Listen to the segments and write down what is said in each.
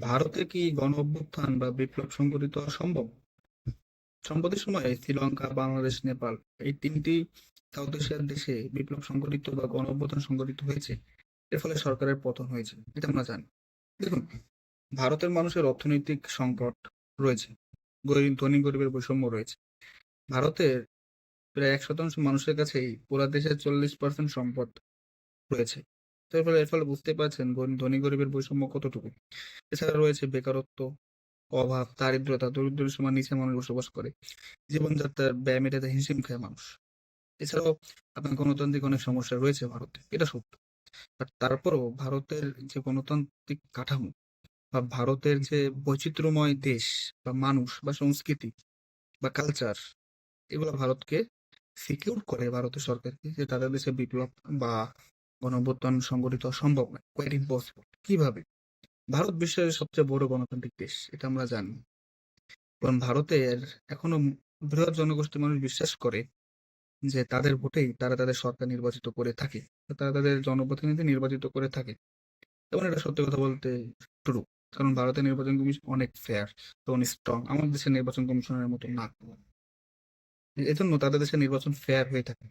ভারতে কি গণ-অভ্যুত্থান বা বিপ্লব হওয়া সম্ভব? সম্প্রতি সময়ে শ্রীলঙ্কা, বাংলাদেশ, নেপাল এই তিনটি সাউথ এশিয়ার দেশে বিপ্লব সংঘটিত বা গণ-অভ্যুত্থান সংঘটিত হয়েছে। এর ফলে সরকারের পতন হয়েছে। এটা আমরা জানি। দেখুন, ভারতের মানুষের অর্থনৈতিক সংকট রয়েছে। গরিব ধনী-গরিবের বৈষম্য রয়েছে। ভারতের প্রায় এক শতাংশ মানুষের কাছেই পুরা দেশের ৪০% সম্পদ রয়েছে। তো এর ফলে এর ফলে বুঝতেই পারছেন ধনী-গরিবের বৈষম্য কতটুকু। এছাড়া রয়েছে বেকারত্ব, অভাব, দারিদ্রতা, দরিদ্র সীমার নিচে মানুষ বসবাস করে। জীবনযাত্রার ব্যয় মেটাতে হিমশিম খায় মানুষ। এছাড়াও আপনার গণতান্ত্রিক অনেক সমস্যা রয়েছে ভারতে। এটা সত্য। বাট তারপরেও ভারতের যে গণতান্ত্রিক কাঠামো বা ভারতের যে বৈচিত্র্যময় দেশ বা মানুষ বা সংস্কৃতি বা কালচার এগুলো ভারতকে সিকিউর করে ভারতের সরকারকে যে তাদের দেশে বিপ্লব বা গণঅভ্যুত্থান সংগঠিত সম্ভব নয়। Quite impossible. কীভাবে? ভারত বিশ্বের সবচেয়ে বড় গণতান্ত্রিক দেশ। এটা আমরা জানি। কারণ ভারতের এখনও বৃহৎ জনগোষ্ঠীর মানুষ বিশ্বাস করে যে তাদের ভোটেই তারা তাদের সরকার নির্বাচিত করে থাকে। তারা তাদের জনপ্রতিনিধি নির্বাচিত করে থাকে। এবং এটা সত্যি কথা বলতে ট্রু। কারণ ভারতের নির্বাচন কমিশন অনেক ফেয়ার এবং স্ট্রং। আমাদের দেশের নির্বাচন কমিশনের মতো না। এজন্য তাদের দেশের নির্বাচন ফেয়ার হয়ে থাকে।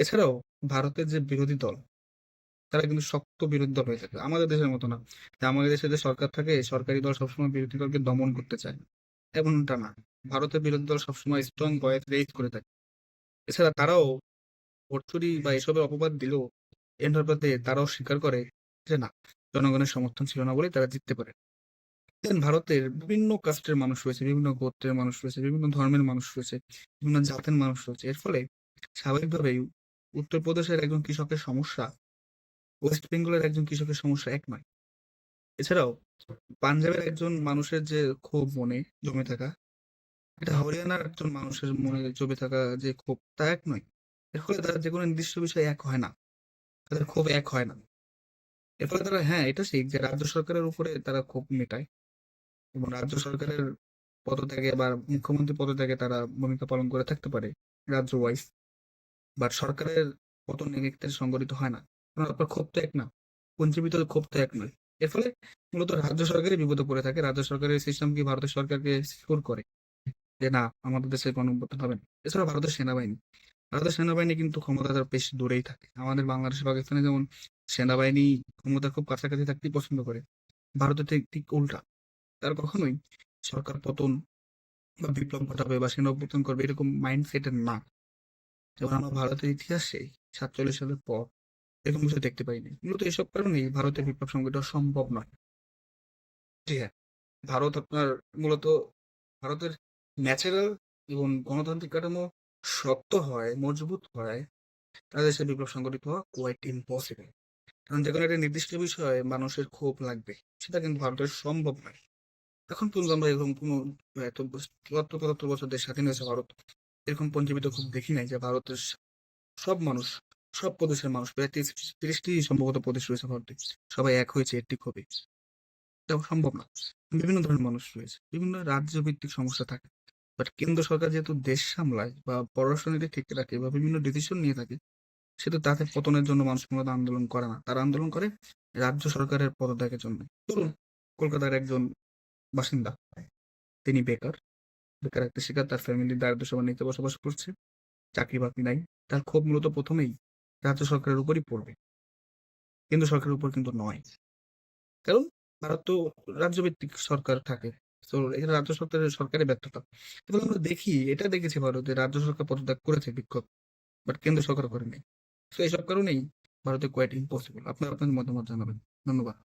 এছাড়াও ভারতের যে বিরোধী দল তারা কিন্তু শক্ত বিরোধী দল হয়ে থাকে। আমাদের দেশের মতো না। আমাদের দেশে যে সরকার থাকে সরকারি দল সবসময় বিরোধী দলকে দমন করতে চায়। এমনটা না। ভারতের বিরোধী দল সবসময় স্ট্রং ভয়েস রেইজ করে থাকে। এছাড়া তারাও ভোট বা এসবের অপবাদ দিলেও এর তারাও স্বীকার করে যে না জনগণের সমর্থন ছিল না বলেই তারা জিততে পারে। দেন ভারতের বিভিন্ন কাস্টের মানুষ রয়েছে, বিভিন্ন গোত্রের মানুষ রয়েছে, বিভিন্ন ধর্মের মানুষ রয়েছে, বিভিন্ন জাতের মানুষ রয়েছে। এর ফলে স্বাভাবিকভাবেই উত্তরপ্রদেশের একজন কৃষকের সমস্যা ওয়েস্ট বেঙ্গলের একজন কৃষকের সমস্যা এক নয়। এছাড়াও পাঞ্জাবের একজন মানুষের যে ক্ষোভ মনে জমে থাকা, এটা হরিয়ানার একজন মানুষের মনে জমে থাকা যে ক্ষোভ তা এক নয়। এর ফলে তারা যেকোনো নির্দিষ্ট বিষয়ে এক হয় না। তাদের ক্ষোভ এক হয় না। এর ফলে তারা হ্যাঁ, এটা ঠিক যে রাজ্য সরকারের উপরে তারা ক্ষোভ মেটায়। এবং রাজ্য সরকারের পদত্যাগে বা মুখ্যমন্ত্রী পদত্যাগে তারা ভূমিকা পালন করে থাকতে পারে রাজ্য ওয়াইজ। বাট সরকারের পতন এক্ষেত্রে সংগঠিত হয় না। কারণ আপনার ক্ষোভ তো এক না। পঞ্জীবিত ক্ষোভ তো এক নয়। এর ফলে মূলত রাজ্য সরকারই বিপদে পড়ে থাকে। রাজ্য সরকারের সিস্টেম কি ভারতের সরকারকে সিকিউর করে। যে না আমাদের দেশে গণঅভ্যুত্থান হবে না। এছাড়াও ভারতের সেনাবাহিনী। ভারতের সেনাবাহিনী কিন্তু ক্ষমতা তার বেশ দূরেই থাকে। আমাদের বাংলাদেশ, পাকিস্তানে যেমন সেনাবাহিনী ক্ষমতা খুব কাছাকাছি থাকতেই পছন্দ করে। ভারতের ঠিক উল্টা। তার কখনোই সরকার পতন বা বিপ্লব ঘটাবে বা সেনা অভ্যুত্থান করবে এরকম মাইন্ডসেটের না। যেমন আমরা ভারতের ইতিহাসে ৪৭ সালের পর এরকম কিছু দেখতে পাইনি। মূলত এসব কারণেই ভারতের বিপ্লব হওয়া সম্ভব নয়। জি হ্যাঁ, ভারত আপনার মূলত ভারতের ন্যাচারাল এবং গণতান্ত্রিক কাঠামো শক্ত হয়, মজবুত হয়, তাদের দেশে বিপ্লব সংগঠিত হওয়া কোয়াইট ইম্পসিবল। কারণ যে কোনো একটা নির্দিষ্ট বিষয়ে মানুষের ক্ষোভ লাগবে। সেটা কিন্তু ভারতের সম্ভব নয়। এখন পর্যন্ত আমরা এরকম কোনো এত চুয়াত্তর পঁচাত্তর বছর দেশ স্বাধীন হয়েছে ভারত। এরকম পঞ্জীবিত খুব দেখি নাই যে ভারতের সব মানুষ, সব প্রদেশের মানুষ প্রায় তিরিশটি সম্ভবত প্রদেশ রয়েছে ভারতে। সবাই এক হয়েছে একটি ক্ষোভে। এটা সম্ভব না। বিভিন্ন ধরনের মানুষ রয়েছে। বিভিন্ন রাজ্য ভিত্তিক সমস্যা থাকে। বাট কেন্দ্র সরকার যেহেতু দেশ সামলায় বা পররাষ্ট্রনীতি ঠিক রাখে বা বিভিন্ন ডিসিশন নিয়ে থাকে, সেহেতু তাদের পতনের জন্য মানুষ মূলত আন্দোলন করে না। তারা আন্দোলন করে রাজ্য সরকারের পদত্যাগের জন্য। ধরুন কলকাতার একজন বাসিন্দা। তিনি বেকার। বেকার একটা শিকার, তার ফ্যামিলি দারিদ্র সীমার নিচে বসবাস করছে। চাকরি-বাকরি নাই। তার ক্ষোভ মূলত প্রথমেই রাজ্য সরকারের উপরই পড়বে। কেন্দ্র সরকারের উপর কিন্তু নয়। কারণ ভারত তো রাজ্যভিত্তিক সরকার থাকে। তো এখানে রাজ্য সরকারের সরকারি ব্যর্থতা। এবং আমরা দেখি, এটা দেখেছি ভারতে, রাজ্য সরকার পদত্যাগ করেছে বিক্ষোভ। বাট কেন্দ্র সরকার করেনি। সো এসব কারণেই ভারতে কোয়াইট ইম্পসিবল। আপনার আপনাদের মতামত জানাবেন। ধন্যবাদ।